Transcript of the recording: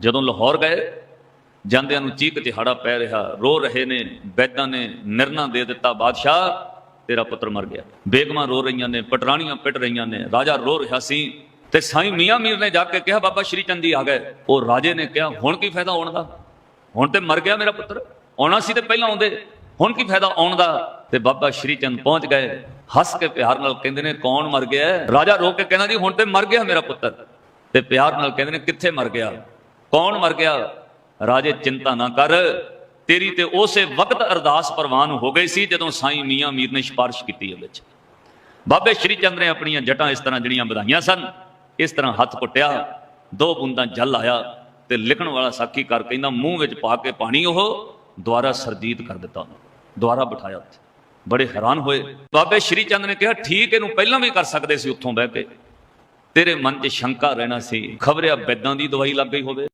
ਜਦੋਂ ਲਾਹੌਰ ਗਏ, ਜਾਂਦਿਆਂ ਨੂੰ ਚੀਕ ਚਿਹਾੜਾ ਪੈ ਰਿਹਾ, ਰੋ ਰਹੇ ਨੇ ਬੈਦਾਂ ਨੇ ਨਿਰਣਾ ਦੇ ਦਿੱਤਾ, ਬਾਦਸ਼ਾਹ, ਤੇਰਾ ਪੁੱਤਰ ਮਰ ਗਿਆ। ਬੇਗਮਾਂ ਰੋ ਰਹੀਆਂ ਨੇ, ਪਟਰਾਣੀਆਂ ਪਿਟ ਰਹੀਆਂ ਨੇ, ਰਾਜਾ ਰੋ ਰਿਹਾ ਸੀ ਤੇ ਸਾਈਂ ਮੀਆਂ ਮੀਰ ਨੇ ਜਾ ਕੇ ਕਿਹਾ, ਬਾਬਾ ਸ਼੍ਰੀ ਚੰਦ ਜੀ ਆ ਗਏ। ਉਹ ਰਾਜੇ ਨੇ ਕਿਹਾ, ਹੁਣ ਕੀ ਫਾਇਦਾ ਆਉਣ ਦਾ? ਹੁਣ ਤੇ ਮਰ ਗਿਆ ਮੇਰਾ ਪੁੱਤਰ, ਆਉਣਾ ਸੀ ਤੇ ਪਹਿਲਾਂ ਆਉਂਦੇ, ਹੁਣ ਕੀ ਫਾਇਦਾ ਆਉਣ ਦਾ? ਤੇ ਬਾਬਾ ਸ਼੍ਰੀ ਚੰਦ ਪਹੁੰਚ ਗਏ, ਹੱਸ ਕੇ ਪਿਆਰ ਨਾਲ ਕਹਿੰਦੇ ਨੇ, ਕੌਣ ਮਰ ਗਿਆ? ਰਾਜਾ ਰੋ ਕੇ ਕਹਿੰਦਾ ਜੀ, ਹੁਣ ਤੇ ਮਰ ਗਿਆ ਮੇਰਾ ਪੁੱਤਰ। ਤੇ ਪਿਆਰ ਨਾਲ ਕਹਿੰਦੇ ਨੇ, ਕਿੱਥੇ ਮਰ ਗਿਆ? ਕੌਣ ਮਰ ਗਿਆ? ਰਾਜੇ ਚਿੰਤਾ ਨਾ ਕਰ। ਤੇਰੀ ਤੇ ਉਸੇ ਵਕਤ ਅਰਦਾਸ ਪ੍ਰਵਾਨ ਹੋ ਗਈ ਸੀ ਜਦੋਂ ਸਾਈਂ ਮੀਆਂ ਮੀਰ ਨੇ ਸਿਫਾਰਿਸ਼ ਕੀਤੀ ਉਹਦੇ ਵਿੱਚ। ਬਾਬੇ ਸ਼੍ਰੀ ਚੰਦ ਨੇ ਆਪਣੀਆਂ ਜਟਾਂ ਇਸ ਤਰ੍ਹਾਂ ਜਿਹੜੀਆਂ ਵਧਾਈਆਂ ਸਨ, ਇਸ ਤਰ੍ਹਾਂ ਹੱਥ ਪੁੱਟਿਆ ਦੋ ਬੂੰਦਾਂ ਜਲ ਆਇਆ ਤੇ ਲਿਖਣ ਵਾਲਾ ਸਾਖੀ ਕਰ ਕਹਿੰਦਾ, ਮੂੰਹ ਵਿੱਚ ਪਾ ਕੇ ਪਾਣੀ ਉਹ ਦੁਆਰਾ ਸਰਜੀਤ ਕਰ ਦਿੱਤਾ ਉਹਨੂੰ, ਦੁਆਰਾ ਬਿਠਾਇਆ ਉੱਥੇ। ਬੜੇ ਹੈਰਾਨ ਹੋਏ। ਬਾਬੇ ਸ਼੍ਰੀ ਚੰਦ ਨੇ ਕਿਹਾ, ਠੀਕ, ਇਹਨੂੰ ਪਹਿਲਾਂ ਵੀ ਕਰ ਸਕਦੇ ਸੀ ਉੱਥੋਂ ਬਹਿ ਕੇ। ਤੇਰੇ ਮਨ 'ਚ ਸ਼ੰਕਾ ਰਹਿਣਾ ਸੀ, ਖਬਰਿਆ ਬੈਦਾਂ ਦੀ ਦਵਾਈ ਲੱਗ ਗਈ ਹੋਵੇ।